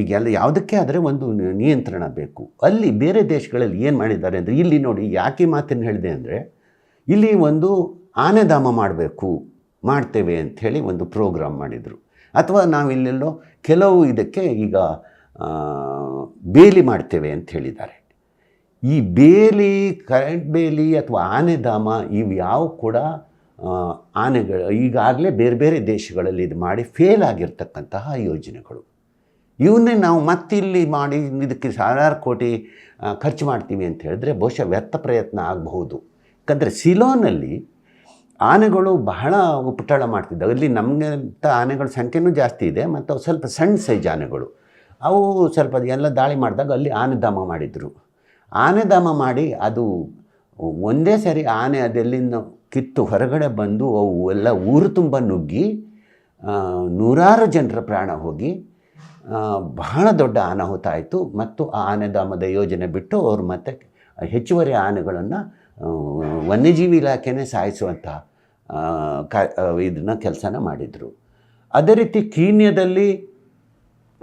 ಈಗ ಎಲ್ಲ ಯಾವುದಕ್ಕೆ ಆದರೆ ಒಂದು ನಿಯಂತ್ರಣ ಬೇಕು. ಅಲ್ಲಿ ಬೇರೆ ದೇಶಗಳಲ್ಲಿ ಏನು ಮಾಡಿದ್ದಾರೆ ಅಂದರೆ, ಇಲ್ಲಿ ನೋಡಿ ಯಾಕೆ ಮಾತನ್ನು ಹೇಳಿದೆ ಅಂದರೆ, ಇಲ್ಲಿ ಒಂದು ಆನೆಧಾಮ ಮಾಡಬೇಕು, ಮಾಡ್ತೇವೆ ಅಂಥೇಳಿ ಒಂದು ಪ್ರೋಗ್ರಾಮ್ ಮಾಡಿದರು. ಅಥವಾ ನಾವಿಲ್ಲೆಲ್ಲೋ ಕೆಲವು ಇದಕ್ಕೆ ಈಗ ಬೇಲಿ ಮಾಡ್ತೇವೆ ಅಂತ ಹೇಳಿದ್ದಾರೆ. ಈ ಬೇಲಿ, ಕರೆಂಟ್ ಬೇಲಿ ಅಥವಾ ಆನೆಧಾಮ ಇವು ಯಾವ ಕೂಡ ಆನೆಗಳು, ಈಗಾಗಲೇ ಬೇರೆ ಬೇರೆ ದೇಶಗಳಲ್ಲಿ ಇದು ಮಾಡಿ ಫೇಲ್ ಆಗಿರ್ತಕ್ಕಂತಹ ಯೋಜನೆಗಳು. ಇವನ್ನೇ ನಾವು ಮತ್ತಿಲ್ಲಿ ಮಾಡಿ ಇದಕ್ಕೆ ಸಾವಿರಾರು ಕೋಟಿ ಖರ್ಚು ಮಾಡ್ತೀವಿ ಅಂತ ಹೇಳಿದ್ರೆ ಬಹುಶಃ ವ್ಯರ್ಥ ಪ್ರಯತ್ನ ಆಗಬಹುದು. ಯಾಕಂದರೆ ಸಿಲೋನಲ್ಲಿ ಆನೆಗಳು ಬಹಳ ಉಪಟಳ ಮಾಡ್ತಿದ್ದವು. ಅಲ್ಲಿ ನಮಗಿಂತ ಆನೆಗಳ ಸಂಖ್ಯೆನೂ ಜಾಸ್ತಿ ಇದೆ ಮತ್ತು ಅವು ಸ್ವಲ್ಪ ಸಣ್ಣ ಸೈಜ್ ಆನೆಗಳು. ಅವು ಸ್ವಲ್ಪ ಎಲ್ಲ ದಾಳಿ ಮಾಡಿದಾಗ ಅಲ್ಲಿ ಆನೆಧಾಮ ಮಾಡಿದರು. ಆನೆಧಾಮ ಮಾಡಿ ಅದು ಒಂದೇ ಸರಿ ಆನೆ ಅದೆಲ್ಲಿಂದ ಕಿತ್ತು ಹೊರಗಡೆ ಬಂದು ಅವು ಎಲ್ಲ ಊರು ತುಂಬ ನುಗ್ಗಿ ನೂರಾರು ಜನರ ಪ್ರಾಣ ಹೋಗಿ ಬಹಳ ದೊಡ್ಡ ಅನಾಹುತ ಆಯಿತು ಮತ್ತು ಆ ಆನೆಧಾಮದ ಯೋಜನೆ ಬಿಟ್ಟು ಅವರು ಮತ್ತೆ ಹೆಚ್ಚುವರಿ ಆನೆಗಳನ್ನು ವನ್ಯಜೀವಿ ಇಲಾಖೆನೇ ಸಾಯಿಸುವಂತಹ ಕ ಇದನ್ನ ಕೆಲಸನ ಮಾಡಿದರು. ಅದೇ ರೀತಿ ಕೀನ್ಯದಲ್ಲಿ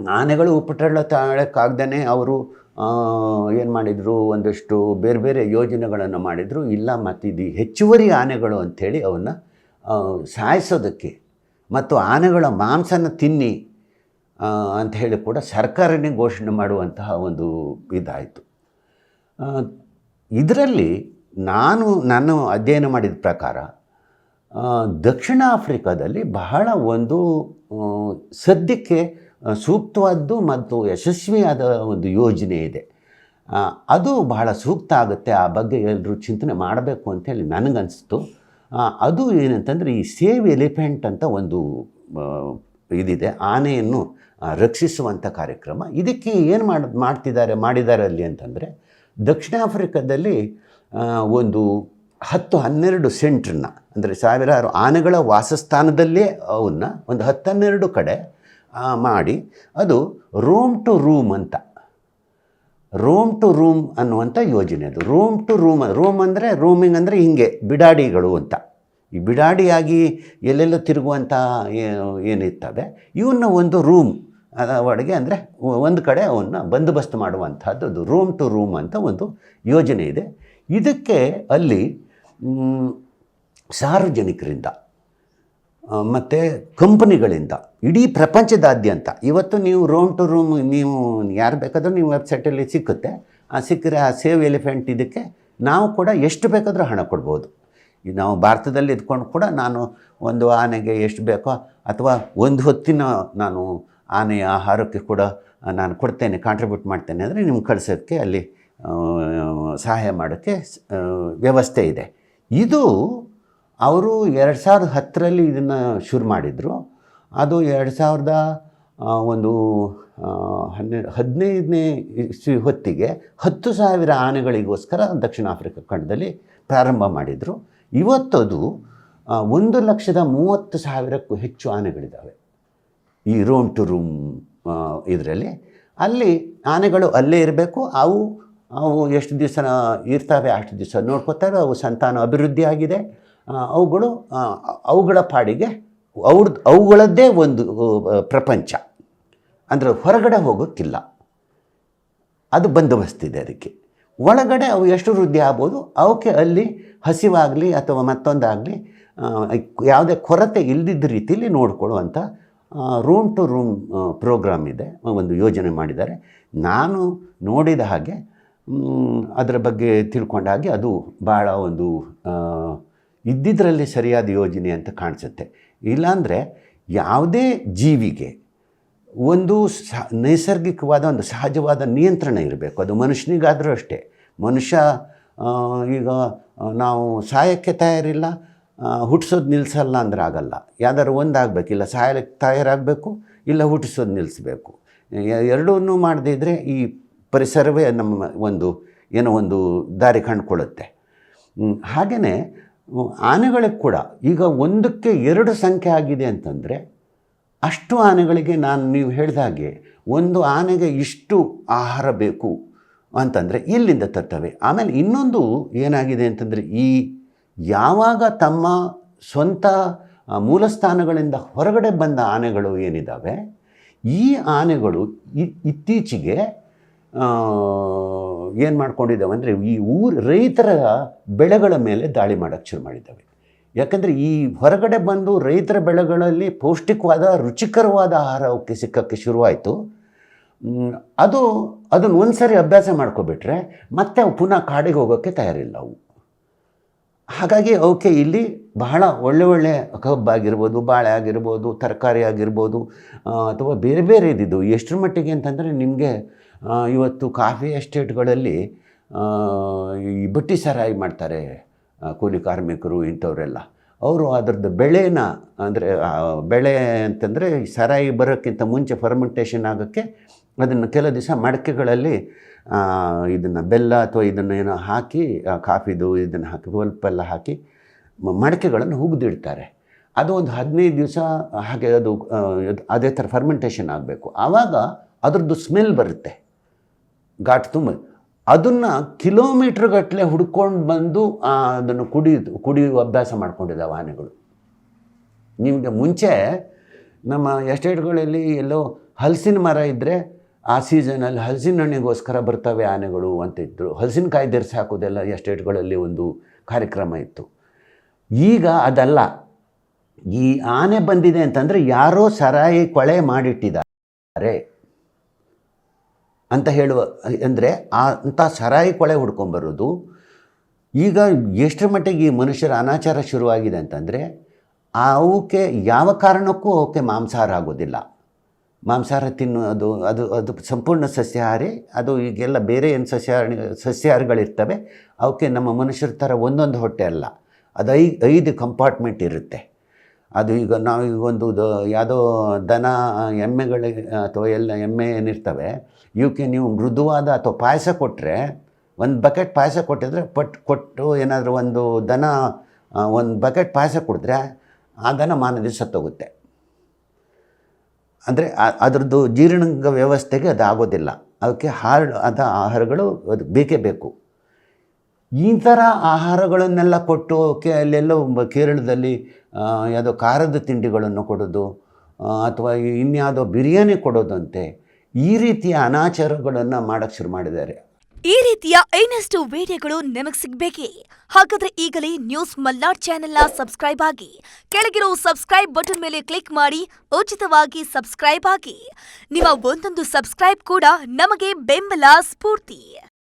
ಆನೆಗಳು ಉಪಟಳ ತಾಳಕ್ಕಾಗ್ದೇ ಅವರು ಏನು ಮಾಡಿದರು? ಒಂದಷ್ಟು ಬೇರೆ ಬೇರೆ ಯೋಜನೆಗಳನ್ನು ಮಾಡಿದರು. ಇಲ್ಲ ಮತ್ತು ಇದು ಹೆಚ್ಚುವರಿ ಆನೆಗಳು ಅಂಥೇಳಿ ಅವನ್ನ ಸಾಯಿಸೋದಕ್ಕೆ. ಮತ್ತು ಆನೆಗಳ ಮಾಂಸನ ತಿನ್ನಿ ಅಂತ ಹೇಳಿ ಕೂಡ ಸರ್ಕಾರನೇ ಘೋಷಣೆ ಮಾಡುವಂತಹ ಒಂದು ಇದಾಯಿತು. ಇದರಲ್ಲಿ ನಾನು ನಾನು ಅಧ್ಯಯನ ಮಾಡಿದ ಪ್ರಕಾರ ದಕ್ಷಿಣ ಆಫ್ರಿಕಾದಲ್ಲಿ ಬಹಳ ಒಂದು ಸದ್ಯಕ್ಕೆ ಸೂಕ್ತವಾದ್ದು ಮತ್ತು ಯಶಸ್ವಿಯಾದ ಒಂದು ಯೋಜನೆ ಇದೆ. ಅದು ಬಹಳ ಸೂಕ್ತ ಆಗುತ್ತೆ, ಆ ಬಗ್ಗೆ ಎಲ್ಲರೂ ಚಿಂತನೆ ಮಾಡಬೇಕು ಅಂತೇಳಿ ನನಗನ್ನಿಸ್ತು. ಅದು ಏನಂತಂದರೆ ಈ ಸೇವ್ ಎಲಿಫೆಂಟ್ ಅಂತ ಒಂದು ಇದಿದೆ. ಆನೆಯನ್ನು ರಕ್ಷಿಸುವಂಥ ಕಾರ್ಯಕ್ರಮ. ಇದಕ್ಕೆ ಏನು ಮಾಡ್, ಮಾಡ್ತಿದ್ದಾರೆ, ಮಾಡಿದ್ದಾರೆ ಅಲ್ಲಿ ಅಂತಂದರೆ, ದಕ್ಷಿಣ ಆಫ್ರಿಕಾದಲ್ಲಿ ಒಂದು ಹತ್ತು ಹನ್ನೆರಡು ಸೆಂಟ್ರನ್ನ, ಅಂದರೆ ಸಾವಿರಾರು ಆನೆಗಳ ವಾಸಸ್ಥಾನದಲ್ಲೇ ಅವನ್ನ ಒಂದು ಹತ್ತು ಹನ್ನೆರಡು ಕಡೆ ಮಾಡಿ, ಅದು ರೂಮ್ ಟು ರೂಮ್ ಅಂತ. ರೂಮ್ ಟು ರೂಮ್ ಅನ್ನುವಂಥ ಯೋಜನೆ ಅದು. ರೂಮ್ ಟು ರೂಮ್ ರೂಮ್ ಅಂದರೆ, ರೂಮಿಂಗ್ ಅಂದರೆ ಹಿಂಗೆ, ಬಿಡಾಡಿಗಳು ಅಂತ. ಈ ಬಿಡಾಡಿಯಾಗಿ ಎಲ್ಲೆಲ್ಲೋ ತಿರುಗುವಂಥ ಏನಿರ್ತವೆ ಇವನ್ನ ಒಂದು ರೂಮ್ ಒಳಗೆ ಅಂದರೆ ಒಂದು ಕಡೆ ಅವನ್ನ ಬಂದೋಬಸ್ತ್ ಮಾಡುವಂಥದ್ದು ರೂಮ್ ಟು ರೂಮ್ ಅಂತ ಒಂದು ಯೋಜನೆ ಇದೆ. ಇದಕ್ಕೆ ಅಲ್ಲಿ ಸಾರ್ವಜನಿಕರಿಂದ ಮತ್ತು ಕಂಪನಿಗಳಿಂದ, ಇಡೀ ಪ್ರಪಂಚದಾದ್ಯಂತ, ಇವತ್ತು ನೀವು ರೂಮ್ ಟು ರೂಮ್, ನೀವು ಯಾರು ಬೇಕಾದರೂ ನೀವು ವೆಬ್ಸೈಟಲ್ಲಿ ಸಿಕ್ಕುತ್ತೆ, ಆ ಸಿಕ್ಕರೆ ಆ ಸೇವ್ ಎಲಿಫೆಂಟ್ ಇದಕ್ಕೆ ನಾವು ಕೂಡ ಎಷ್ಟು ಬೇಕಾದರೂ ಹಣ ಕೊಡ್ಬೋದು. ನಾವು ಭಾರತದಲ್ಲಿ ಇದ್ಕೊಂಡು ಕೂಡ ನಾನು ಒಂದು ಆನೆಗೆ ಎಷ್ಟು ಬೇಕೋ ಅಥವಾ ಒಂದು ಹೊತ್ತಿನ ನಾನು ಆನೆಯ ಆಹಾರಕ್ಕೆ ಕೂಡ ನಾನು ಕೊಡ್ತೇನೆ ಕಾಂಟ್ರಿಬ್ಯೂಟ್ ಮಾಡ್ತೇನೆ ಅಂದರೆ ನಿಮ್ಗೆ ಕಳ್ಸೋಕ್ಕೆ ಅಲ್ಲಿ ಸಹಾಯ ಮಾಡೋಕ್ಕೆ ವ್ಯವಸ್ಥೆ ಇದೆ. ಇದು ಅವರು ಎರಡು ಸಾವಿರದ ಹತ್ತರಲ್ಲಿ ಇದನ್ನು ಶುರು ಮಾಡಿದರು. ಅದು ಎರಡು ಸಾವಿರದ ಒಂದು ಹನ್ನೆ ಹನ್ನೆರಡು ಹದಿನೈದನೇ ಇಸ್ವಿ ಹೊತ್ತಿಗೆ ಹತ್ತು ಸಾವಿರ ಆನೆಗಳಿಗೋಸ್ಕರ ದಕ್ಷಿಣ ಆಫ್ರಿಕಾ ಖಂಡದಲ್ಲಿ ಪ್ರಾರಂಭ ಮಾಡಿದರು. ಇವತ್ತದು ಒಂದು ಲಕ್ಷದ ಮೂವತ್ತು ಸಾವಿರಕ್ಕೂ ಹೆಚ್ಚು ಆನೆಗಳಿದ್ದಾವೆ. ಈ ರೂಮ್ ಟು ರೂಮ್ ಇದರಲ್ಲಿ. ಅಲ್ಲಿ ಆನೆಗಳು ಅಲ್ಲೇ ಇರಬೇಕು. ಅವು ಅವು ಎಷ್ಟು ದಿವಸ ಇರ್ತವೆ ಅಷ್ಟು ದಿವಸ ನೋಡ್ಕೋತಾರೆ. ಅವು ಸಂತಾನ ಅಭಿವೃದ್ಧಿ ಆಗಿದೆ. ಅವುಗಳು ಅವುಗಳ ಪಾಡಿಗೆ ಅವ್ರ ಅವುಗಳದ್ದೇ ಒಂದು ಪ್ರಪಂಚ. ಅಂದರೆ ಹೊರಗಡೆ ಹೋಗೋಕ್ಕಿಲ್ಲ. ಅದು ಬಂದೋಬಸ್ತಿದೆ ಅದಕ್ಕೆ. ಒಳಗಡೆ ಅವು ಎಷ್ಟು ವೃದ್ಧಿ ಆಗ್ಬೋದು, ಅವಕ್ಕೆ ಅಲ್ಲಿ ಹಸಿವಾಗಲಿ ಅಥವಾ ಮತ್ತೊಂದಾಗಲಿ ಯಾವುದೇ ಕೊರತೆ ಇಲ್ಲದಿದ್ದ ರೀತಿಯಲ್ಲಿ ನೋಡಿಕೊಳ್ಳುವಂಥ ರೂಮ್ ಟು ರೂಮ್ ಪ್ರೋಗ್ರಾಮ್ ಇದೆ, ಒಂದು ಯೋಜನೆ ಮಾಡಿದ್ದಾರೆ. ನಾನು ನೋಡಿದ ಹಾಗೆ ಅದರ ಬಗ್ಗೆ ತಿಳ್ಕೊಂಡ ಹಾಗೆ ಅದು ಭಾಳ ಒಂದು ಇದ್ದಿದ್ದರಲ್ಲಿ ಇದ್ದಿದ್ರಲ್ಲಿ ಸರಿಯಾದ ಯೋಜನೆ ಅಂತ ಕಾಣಿಸುತ್ತೆ. ಇಲ್ಲಾಂದರೆ ಯಾವುದೇ ಜೀವಿಗೆ ಒಂದು ಸ ನೈಸರ್ಗಿಕವಾದ ಒಂದು ಸಹಜವಾದ ನಿಯಂತ್ರಣ ಇರಬೇಕು. ಅದು ಮನುಷ್ಯನಿಗಾದರೂ ಅಷ್ಟೇ. ಮನುಷ್ಯ ಈಗ ನಾವು ಸಾಯಕ್ಕೆ ತಯಾರಿಲ್ಲ ಹುಟ್ಟಿಸೋದು ನಿಲ್ಲಿಸಲ್ಲ ಅಂದ್ರೆ ಆಗಲ್ಲ. ಯಾವ್ದಾದ್ರು ಒಂದು ಆಗಬೇಕು ಇಲ್ಲ ಸಾಯಕ್ಕೆ ತಯಾರಾಗಬೇಕು, ಇಲ್ಲ ಹುಟ್ಟಿಸೋದು ನಿಲ್ಲಿಸಬೇಕು ಎರಡೂ ಮಾಡದೇ ಇದ್ದರೆ ಈ ಪರಿಸರವೇ ನಮ್ಮ ಒಂದು, ಏನೋ ಒಂದು ದಾರಿ ಕಂಡುಕೊಳ್ಳುತ್ತೆ. ಹಾಗೆಯೇ ಆನೆಗಳಿಗೆ ಕೂಡ ಈಗ ಒಂದಕ್ಕೆ ಎರಡು ಸಂಖ್ಯೆ ಆಗಿದೆ ಅಂತಂದರೆ ಅಷ್ಟು ಆನೆಗಳಿಗೆ ನಾನು ನೀವು ಹೇಳಿದ ಹಾಗೆ ಒಂದು ಆನೆಗೆ ಇಷ್ಟು ಆಹಾರ ಬೇಕು ಅಂತಂದರೆ ಇಲ್ಲಿಂದ ತರ್ತವೆ. ಆಮೇಲೆ ಇನ್ನೊಂದು ಏನಾಗಿದೆ ಅಂತಂದರೆ ಈ ಯಾವಾಗ ತಮ್ಮ ಸ್ವಂತ ಮೂಲಸ್ಥಾನಗಳಿಂದ ಹೊರಗಡೆ ಬಂದ ಆನೆಗಳು ಏನಿದ್ದಾವೆ ಈ ಆನೆಗಳು ಇತ್ತೀಚೆಗೆ ಏನು ಮಾಡ್ಕೊಂಡಿದ್ದಾವೆ ಅಂದರೆ ಈ ಊರು ರೈತರ ಬೆಳೆಗಳ ಮೇಲೆ ದಾಳಿ ಮಾಡೋಕ್ಕೆ ಶುರು ಮಾಡಿದ್ದಾವೆ. ಯಾಕಂದರೆ ಈ ಹೊರಗಡೆ ಬಂದು ರೈತರ ಬೆಳೆಗಳಲ್ಲಿ ಪೌಷ್ಟಿಕವಾದ, ರುಚಿಕರವಾದ ಆಹಾರ ಅವಕ್ಕೆ ಸಿಕ್ಕಕ್ಕೆ ಶುರುವಾಯಿತು. ಅದು ಅದನ್ನು ಒಂದು ಸರಿ ಅಭ್ಯಾಸ ಮಾಡ್ಕೊಬಿಟ್ರೆ ಮತ್ತೆ ಅವು ಪುನಃ ಕಾಡಿಗೆ ಹೋಗೋಕ್ಕೆ ತಯಾರಿಲ್ಲ ಅವು. ಹಾಗಾಗಿ ಅವಕ್ಕೆ ಇಲ್ಲಿ ಬಹಳ ಒಳ್ಳೆ ಒಳ್ಳೆ ಕಬ್ಬಾಗಿರ್ಬೋದು ಬಾಳೆ ಆಗಿರ್ಬೋದು, ತರಕಾರಿ ಆಗಿರ್ಬೋದು ಅಥವಾ ಬೇರೆ ಬೇರೆ ಇದ್ದಿದ್ದು. ಎಷ್ಟರ ಮಟ್ಟಿಗೆ ಅಂತಂದರೆ ನಿಮಗೆ ಇವತ್ತು ಕಾಫಿ ಎಸ್ಟೇಟ್ಗಳಲ್ಲಿ ಈ ಬಟ್ಟಿ ಸರಾಯಿ ಮಾಡ್ತಾರೆ. ಕೂಲಿ ಕಾರ್ಮಿಕರು ಇಂಥವರೆಲ್ಲ. ಅವರು ಅದರದ್ದು ಬೆಳೆನ ಅಂದರೆ ಬೆಳೆ ಅಂತಂದರೆ ಸರಾಯಿ ಬರೋಕ್ಕಿಂತ ಮುಂಚೆ ಫರ್ಮೆಂಟೇಷನ್ ಆಗೋಕ್ಕೆ ಅದನ್ನು ಕೆಲವು ದಿವಸ ಮಡಕೆಗಳಲ್ಲಿ ಇದನ್ನು ಬೆಲ್ಲ ಅಥವಾ ಇದನ್ನು ಏನೋ ಹಾಕಿ ಕಾಫಿದು ಇದನ್ನು ಹಾಕಿ ಸ್ವಲ್ಪ ಹಾಕಿ ಮಡಕೆಗಳನ್ನು ಹುಗಿದಿಡ್ತಾರೆ. ಅದು ಒಂದು ಹದಿನೈದು ದಿವಸ ಹಾಗೆ ಅದು ಅದೇ ಥರ ಫರ್ಮೆಂಟೇಷನ್ ಆಗಬೇಕು. ಆವಾಗ ಅದರದ್ದು ಸ್ಮೆಲ್ ಬರುತ್ತೆ. ಘಾಟ್ ತುಂಬ ಅದನ್ನು ಕಿಲೋಮೀಟ್ರ್ ಗಟ್ಟಲೆ ಹುಡ್ಕೊಂಡು ಬಂದು ಅದನ್ನು ಕುಡಿಯೋದು ಕುಡಿಯುವ ಅಭ್ಯಾಸ ಮಾಡ್ಕೊಂಡಿದ್ದಾವೆ ಆನೆಗಳು ನಿಮಗೆ ಮುಂಚೆ ನಮ್ಮ ಎಸ್ಟೇಟ್ಗಳಲ್ಲಿ ಎಲ್ಲೋ ಹಲಸಿನ ಮರ ಇದ್ದರೆ ಆ ಸೀಸನಲ್ಲಿ ಹಲಸಿನ ಹಣ್ಣಿಗೋಸ್ಕರ ಬರ್ತವೆ ಆನೆಗಳು ಅಂತಿದ್ರು. ಹಲಸಿನಕಾಯಿ ಧರಿಸಿ ಹಾಕೋದೆಲ್ಲ ಎಸ್ಟೇಟ್ಗಳಲ್ಲಿ ಒಂದು ಕಾರ್ಯಕ್ರಮ ಇತ್ತು. ಈಗ ಅದಲ್ಲ. ಈ ಆನೆ ಬಂದಿದೆ ಅಂತಂದರೆ ಯಾರೋ ಸರಾಯಿ ಕೊಳೆ ಮಾಡಿಟ್ಟಿದ್ದಾರೆ. ಅಂತ ಹೇಳುವ, ಅಂದರೆ ಆ ಅಂಥ ಸರಾಯಿ ಕೊಳೆ ಹುಡ್ಕೊಂಬರೋದು ಈಗ ಎಷ್ಟರ ಮಟ್ಟಿಗೆ ಈ ಮನುಷ್ಯರ ಅನಾಚಾರ ಶುರುವಾಗಿದೆ ಅಂತಂದರೆ, ಅವಕ್ಕೆ ಯಾವ ಕಾರಣಕ್ಕೂ ಅವಕ್ಕೆ ಮಾಂಸಾಹಾರ ಆಗೋದಿಲ್ಲ. ಮಾಂಸಾಹಾರ ತಿನ್ನೋದು ಅದು ಅದು ಸಂಪೂರ್ಣ ಸಸ್ಯಾಹಾರಿ, ಅದು ಈಗೆಲ್ಲ ಬೇರೆ ಏನು ಸಸ್ಯಾಹಾರಿ, ಸಸ್ಯಾಹಾರಿಗಳಿರ್ತವೆ, ಅವಕ್ಕೆ ನಮ್ಮ ಮನುಷ್ಯರ ಥರ ಒಂದೊಂದು ಹೊಟ್ಟೆ ಅಲ್ಲ. ಅದು ಐ, ಐದು ಕಂಪಾರ್ಟ್ಮೆಂಟ್ ಇರುತ್ತೆ. ಅದು ಈಗ ನಾವು ಈಗ ಒಂದು ಯಾವುದೋ ದನ ಎಮ್ಮೆಗಳಿಗೆ ಅಥವಾ ಎಲ್ಲ ಎಮ್ಮೆ ಏನಿರ್ತವೆ ಇವಕ್ಕೆ ನೀವು ಮೃದುವಾದ ಅಥವಾ ಪಾಯಸ ಕೊಟ್ಟರೆ ಒಂದು ಬಕೆಟ್ ಪಾಯಸ ಕೊಟ್ಟಿದ್ರೆ ಪಟ್ ಕೊಟ್ಟು ಏನಾದರೂ ಒಂದು ದನ ಒಂದು ಬಕೆಟ್ ಪಾಯಸ ಕುಡಿದ್ರೆ ಆ ದನ ಮಾನದಿ ಸತ್ತೋಗುತ್ತೆ. ಅಂದರೆ ಅದರದ್ದು ಜೀರ್ಣಾಂಗ ವ್ಯವಸ್ಥೆಗೆ ಅದು ಆಗೋದಿಲ್ಲ. ಅದಕ್ಕೆ ಹಾರ್ಡ್ ಆದ ಆಹಾರಗಳು ಅದು ಬೇಕೇ ಬೇಕು. ಈ ಥರ ಆಹಾರಗಳನ್ನೆಲ್ಲ ಕೊಟ್ಟು ಕೆ, ಅಲ್ಲೆಲ್ಲೋ ಕೇರಳದಲ್ಲಿ ಯಾವುದೋ ಖಾರದ ತಿಂಡಿಗಳನ್ನು ಕೊಡೋದು ಅಥವಾ ಇನ್ಯಾವುದೋ ಬಿರಿಯಾನಿ ಕೊಡೋದಂತೆ ಈ ರೀತಿಯ ಅನಾಚಾರಗಳನ್ನು ಮಾಡೋಕ್ಕೆ ಶುರು ಮಾಡಿದ್ದಾರೆ. ಈ ರೀತಿಯ ಇನ್ನಷ್ಟು ವಿಡಿಯೋಗಳು ನಿಮಗೆ ಸಿಗಬೇಕೇ? ಹಾಗಾದ್ರೆ ಈಗಲೇ ನ್ಯೂಸ್ ಮಲ್ನಾಡ್ ಚಾನೆಲ್ನ ಸಬ್ಸ್ಕ್ರೈಬ್ ಆಗಿ, ಕೆಳಗಿರೋ ಸಬ್ಸ್ಕ್ರೈಬ್ ಬಟನ್ ಮೇಲೆ ಕ್ಲಿಕ್ ಮಾಡಿ, ಉಚಿತವಾಗಿ ಸಬ್ಸ್ಕ್ರೈಬ್ ಆಗಿ. ನಿಮ್ಮ ಒಂದೊಂದು ಸಬ್ಸ್ಕ್ರೈಬ್ ಕೂಡ ನಮಗೆ ಬೆಂಬಲ ಸ್ಫೂರ್ತಿ.